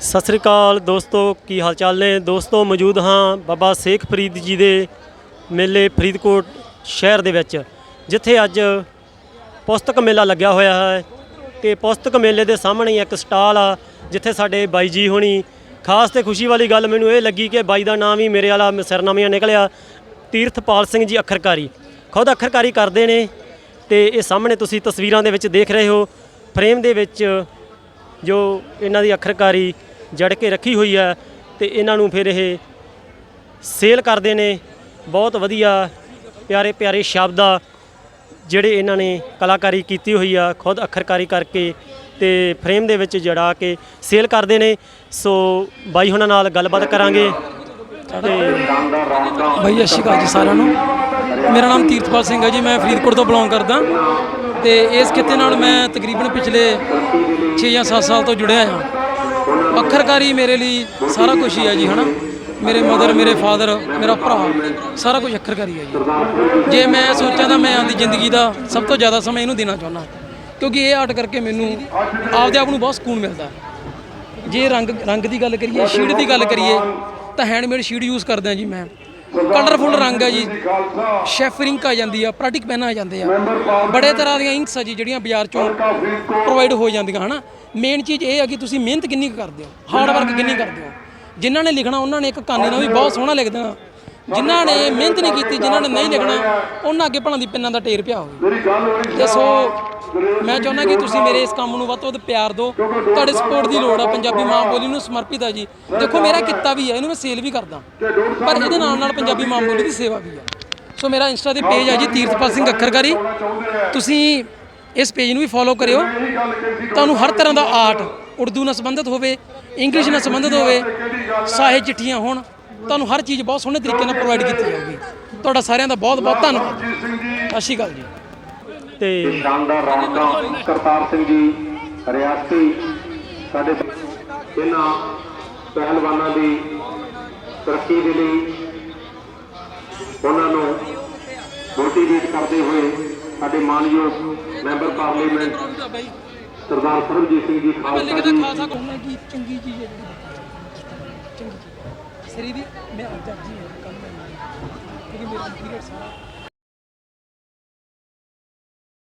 ਸਤਿ ਸ੍ਰੀ ਅਕਾਲ ਦੋਸਤੋ, ਕੀ ਹਾਲ ਚਾਲ ਨੇ? ਦੋਸਤੋ, ਮੌਜੂਦ ਹਾਂ ਬਾਬਾ ਸ਼ੇਖ ਫਰੀਦ ਜੀ ਦੇ ਮੇਲੇ ਫਰੀਦਕੋਟ ਸ਼ਹਿਰ ਦੇ ਵਿੱਚ, ਜਿੱਥੇ ਅੱਜ ਪੁਸਤਕ ਮੇਲਾ ਲੱਗਿਆ ਹੋਇਆ ਹੈ ਤੇ ਪੁਸਤਕ ਮੇਲੇ ਦੇ ਸਾਹਮਣੇ ਹੀ ਇੱਕ ਸਟਾਲ ਆ, ਜਿੱਥੇ ਸਾਡੇ ਬਾਈ ਜੀ ਹੋਣੀ, ਖਾਸ ਤੇ ਖੁਸ਼ੀ ਵਾਲੀ ਗੱਲ ਮੈਨੂੰ ਇਹ ਲੱਗੀ ਕਿ ਬਾਈ ਦਾ ਨਾਮ ਹੀ ਮੇਰੇ ਵਾਲਾ ਸਿਰਨਾਮਿਆਂ ਨਿਕਲਿਆ, ਤੀਰਥਪਾਲ ਸਿੰਘ ਜੀ ਅੱਖਰਕਾਰੀ। ਖੁਦ ਅੱਖਰਕਾਰੀ ਕਰਦੇ ਨੇ ਤੇ ਇਹ ਸਾਹਮਣੇ ਤੁਸੀਂ ਤਸਵੀਰਾਂ ਦੇ ਵਿੱਚ ਦੇਖ ਰਹੇ ਹੋ, ਫਰੇਮ ਦੇ ਵਿੱਚ ਜੋ ਇਹਨਾਂ ਦੀ ਅੱਖਰਕਾਰੀ ਜੜ ਕੇ ਰੱਖੀ ਹੋਈ ਹੈ ਤੇ ਇਹਨਾਂ ਨੂੰ ਫਿਰ ਇਹ ਸੇਲ ਕਰਦੇ ਨੇ। ਬਹੁਤ ਵਧੀਆ, ਪਿਆਰੇ ਪਿਆਰੇ ਸ਼ਬਦ ਆ ਜਿਹੜੇ ਇਹਨਾਂ ਨੇ ਕਲਾਕਾਰੀ ਕੀਤੀ ਹੋਈ ਆ, ਖੁਦ ਅੱਖਰਕਾਰੀ ਕਰਕੇ ਤੇ ਫਰੇਮ ਦੇ ਵਿੱਚ ਜੜਾ ਕੇ ਸੇਲ ਕਰਦੇ ਨੇ। ਸੋ ਬਾਈ ਹੁਣਾਂ ਨਾਲ ਗੱਲਬਾਤ ਕਰਾਂਗੇ ਤੇ ਬਾਈ, ਸਤਿ ਸ਼੍ਰੀ ਅਕਾਲ ਜੀ ਸਾਰਿਆਂ ਨੂੰ। ਮੇਰਾ ਨਾਮ ਤੀਰਥਪਾਲ ਸਿੰਘ ਹੈ ਜੀ, ਮੈਂ ਫਰੀਦਕੋਟ ਤੋਂ ਬਿਲੋਂਗ ਕਰਦਾ। ਤੇ ਇਸ ਕਿੱਤੇ ਨਾਲ ਮੈਂ ਤਕਰੀਬਨ ਪਿਛਲੇ 6 ਜਾਂ 7 ਸਾਲ ਤੋਂ ਜੁੜਿਆ ਹਾਂ। ਅੱਖਰਕਾਰੀ ਮੇਰੇ ਲਈ ਸਾਰਾ ਕੁਝ ਹੀ ਹੈ ਜੀ, ਹਨਾ? ਮੇਰੇ ਮਦਰ, ਮੇਰੇ ਫਾਦਰ, ਮੇਰਾ ਭਰਾ, ਸਾਰਾ ਕੁਝ ਅੱਖਰਕਾਰੀ ਹੈ ਜੀ। ਜੇ ਮੈਂ ਸੋਚਾਂ ਤਾਂ ਮੈਂ ਆਪਦੀ ਜ਼ਿੰਦਗੀ ਦਾ ਸਭ ਤੋਂ ਜ਼ਿਆਦਾ ਸਮਾਂ ਇਹਨੂੰ ਦੇਣਾ ਚਾਹੁੰਦਾ। ਕਿਉਂਕਿ ਇਹ ਆਰਟ ਕਰਕੇ ਮੈਨੂੰ ਆਪਦੇ ਆਪ ਨੂੰ ਬਹੁਤ ਸਕੂਨ ਮਿਲਦਾ। ਜੇ ਰੰਗ ਰੰਗ ਦੀ ਗੱਲ ਕਰੀਏ, ਸ਼ੀਟ ਦੀ ਗੱਲ ਕਰੀਏ, ਤਾਂ ਹੈਂਡਮੇਡ ਸ਼ੀਟ ਯੂਜ਼ ਕਰਦਾ ਜੀ ਮੈਂ। ਕਲਰਫੁਲ ਰੰਗ ਹੈ ਜੀ। ਸ਼ੈਫਰਿੰਕ ਆ ਜਾਂਦੀ ਆ, ਪ੍ਰਾਟਿਕ ਪੈਨ ਆ ਜਾਂਦੇ ਆ। ਬੜੇ ਤਰ੍ਹਾਂ ਦੀਆਂ ਇੰਕਸ ਆ ਜੀ, ਜਿਹੜੀਆਂ ਬਾਜ਼ਾਰ ਚੋਂ ਪ੍ਰੋਵਾਈਡ ਹੋ ਜਾਂਦੀਆਂ, ਹਨਾ? ਮੇਨ ਚੀਜ਼ ਇਹ ਆ ਕਿ ਤੁਸੀਂ ਮਿਹਨਤ ਕਿੰਨੀ ਕੁ ਕਰਦੇ ਹੋ ਹਾਰਡ ਵਰਕ ਕਿੰਨੀ ਕਰਦੇ ਹੋ। ਜਿਨ੍ਹਾਂ ਨੇ ਲਿਖਣਾ, ਉਹਨਾਂ ਨੇ ਇੱਕ ਕਾਨੇ ਨਾਲ ਵੀ ਬਹੁਤ ਸੋਹਣਾ ਲਿਖ ਦੇਣਾ। ਜਿਨ੍ਹਾਂ ਨੇ ਮਿਹਨਤ ਨਹੀਂ ਕੀਤੀ, ਜਿਨ੍ਹਾਂ ਨੇ ਨਹੀਂ ਲਿਖਣਾ, ਉਹਨਾਂ ਅੱਗੇ ਭਲਾਂ ਦੀ ਪਿੰਨਾਂ ਦਾ ਢੇਰ ਪਿਆ ਹੋਵੇ। ਤੇ ਸੋ ਮੈਂ ਚਾਹੁੰਦਾ ਕਿ ਤੁਸੀਂ ਮੇਰੇ ਇਸ ਕੰਮ ਨੂੰ ਵੱਧ ਤੋਂ ਵੱਧ ਪਿਆਰ ਦਿਓ। ਤੁਹਾਡੇ ਸਪੋਰਟ ਦੀ ਲੋੜ ਆ, ਪੰਜਾਬੀ ਮਾਂ ਬੋਲੀ ਨੂੰ ਸਮਰਪਿਤ ਆ ਜੀ। ਦੇਖੋ, ਮੇਰਾ ਕਿੱਤਾ ਵੀ ਹੈ ਇਹਨੂੰ ਮੈਂ ਸੇਲ ਵੀ ਕਰਦਾ। ਪਰ ਇਹਦੇ ਨਾਲ ਨਾਲ ਪੰਜਾਬੀ ਮਾਂ ਬੋਲੀ ਦੀ ਸੇਵਾ ਵੀ ਆ। ਸੋ ਮੇਰਾ ਇੰਸਟਾ ਤੇ ਪੇਜ ਆ ਜੀ, ਤੀਰਥਪਾਲ ਸਿੰਘ ਅੱਖਰਕਾਰੀ ਤੁਸੀਂ ਇਸ ਪੇਜ ਨੂੰ ਵੀ ਫੋਲੋ ਕਰਿਓ। ਤੁਹਾਨੂੰ ਹਰ ਤਰ੍ਹਾਂ ਦਾ ਆਰਟ ਉਰਦੂ ਨਾਲ ਸੰਬੰਧਿਤ ਹੋਵੇ ਇੰਗਲਿਸ਼ ਨਾਲ ਸੰਬੰਧਿਤ ਹੋਵੇ ਸਾਹਿਤ ਚਿੱਠੀਆਂ ਹੋਣ, ਤੁਹਾਨੂੰ ਹਰ ਚੀਜ਼ ਬਹੁਤ ਸੋਹਣੇ ਤਰੀਕੇ ਨਾਲ ਪ੍ਰੋਵਾਈਡ ਕੀਤੀ ਜਾਊਗੀ। ਤੁਹਾਡਾ ਸਾਰਿਆਂ ਦਾ ਬਹੁਤ ਬਹੁਤ ਧੰਨਵਾਦ। ਸਤਿ ਸ਼੍ਰੀ ਅਕਾਲ ਜੀ। ਤੇ ਸ਼ਾਨਦਾਰ ਰੌਣਕਾਂ ਕਰਤਾਰ ਸਿੰਘ ਜੀ ਰਿਆਸਤੀ ਸਾਡੇ ਇਹਨਾਂ ਪਹਿਲਵਾਨਾਂ ਦੀ ਤਰੱਕੀ ਦੇ ਲਈ ਉਹਨਾਂ ਨੂੰ ਮੋਟੀਵੇਟ ਕਰਦੇ ਹੋਏ ਸਾਡੇ ਮਾਨਯੋਗ ਮੈਂਬਰ ਪਾਰਲੀਮੈਂਟ ਸਰਦਾਰ ਸਰਬਜੀਤ ਸਿੰਘ ਜੀ ਖਾਲਸਾ ਜੀ। ਚੰਗੀ ਚੀਜ਼ ਹੈ ਚੰਗੀ ਸਰੀ ਦੀ ਮੈਂ ਅੱਜ ਜੀ ਕੰਮ ਕਿਉਂਕਿ ਮੇਰਾ ਪੀਰੀਅਡ ਸਾਰਾ